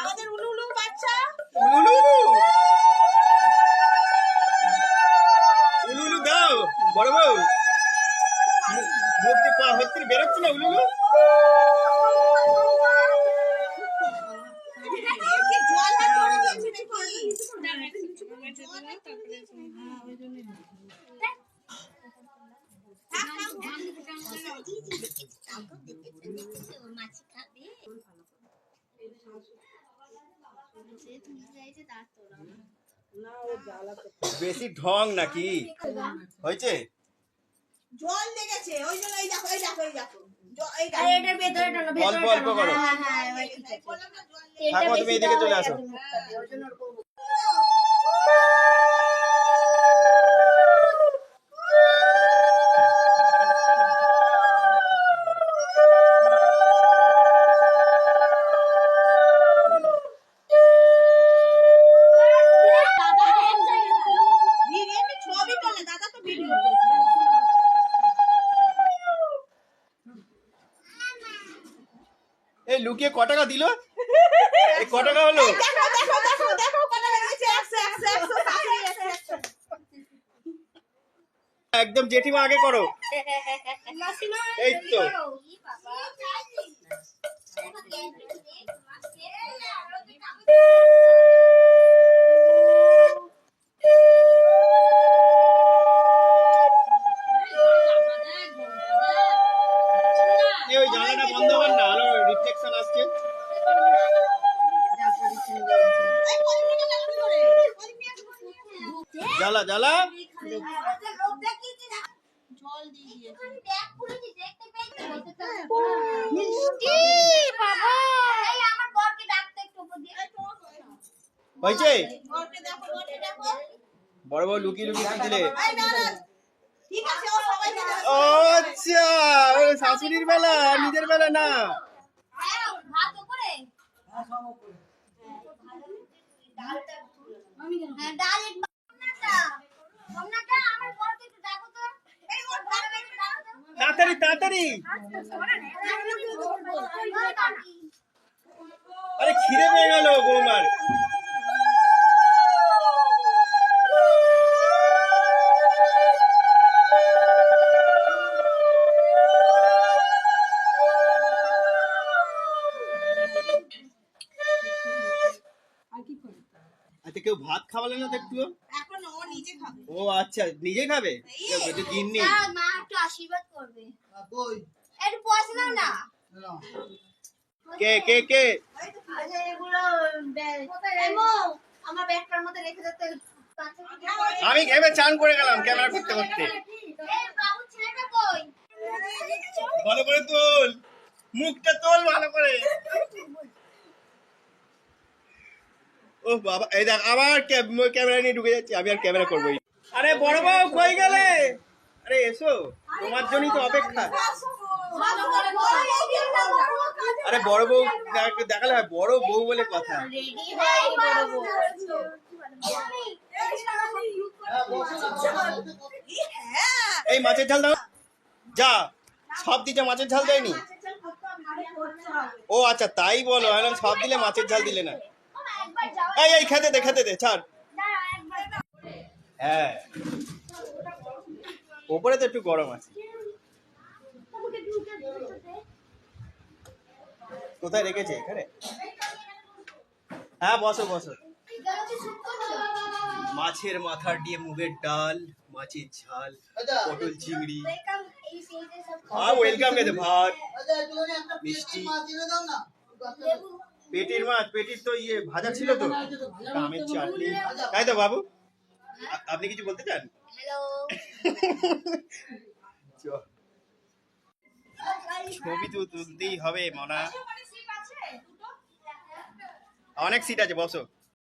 আমাদের উলু উলু বড় বউ পা হচ্ছে বেরোচ্ছে না উলুলু কি জল হাত করে দিয়েছে নাকি মাছি খাবে সে তুমি চাইছে তার তোরা বেশি ঢং নাকি? হয়েছে? জল লেগেছে ওই জন্য এই দেখো এই দেখো এই দেখো। অল্প অল্প করো। হ্যাঁ হ্যাঁ ঠাকুমা, তুমি এদিকে চলে হয়ে। আসো। লুকিয়ে ক টাকা দিল? কটাকা ক টাকা হলো? একদম জেঠিমা আগে করো। এই তো। দেখো ঘরকে দেখো বড় বড় লুকিয়ে লুকিয়ে কি দিলে আচ্ছা শাশুড়ির বেলা, নিজের বেলা না? তাড়াতাড়ি তাড়াতাড়ি। আরে খিদে পেয়ে গেল বৌমার। আচ্ছা কেউ ভাত খাওয়ালে না তো একটু এখন ও নিজে খাবে। ও আচ্ছা নিজে খাবে? যা, মা একটু আশীর্বাদ করবে। একটু পয়সা দাও না। কে কে কে? আচ্ছা, এগুলো আমার ব্যাগটার মধ্যে রেখে দিতে আমি ঘেমে চান করে গেলাম ক্যামেরা করতে করতে। এই বাবু ছেলেটা কই? ভালো করে তোল। মুখটা তোল ভালো করে। ও বাবা এই দেখ আবার ক্যামেরা নিয়ে ঢুকে যাচ্ছি আমি আর ক্যামেরা করবোই। আরে বড় বউ কই গেলে? আরে এসো তোমার জন্যই তো অপেক্ষা। আরে বড় বউ দেখ- দেখালে হয় বড় বউ বলে কথা। রেডি হয়ে হ্যাঁ এই মাছের ঝাল দাও। যা সব দিতে মাছের ঝাল দেয়নি? ও আচ্ছা তাই বলো এখন সব দিলে মাছের ঝাল দিলে না। এই এই খেতে দে খেতে দে ছাড়। হ্যাঁ। ওপরে তো একটু গরম আছে। কোথায় রেখেছে এখানে? হ্যাঁ বসো বসো। মাছের মাথা দিয়ে মুগের ডাল মাছের ঝাল পটল চিংড়ি। হ্যাঁ ওয়েলকাম খেতে ভাত মিষ্টি। মিষ্টি। পেটির মাছ পেটির তো ইয়ে ভাজা ছিল তো। আমের চাটনি। তাই তো বাবু? আপনি কিছু বলতে চান। ছবি তো তুলতেই হবে মনা। অনেক সিট আছে বসো।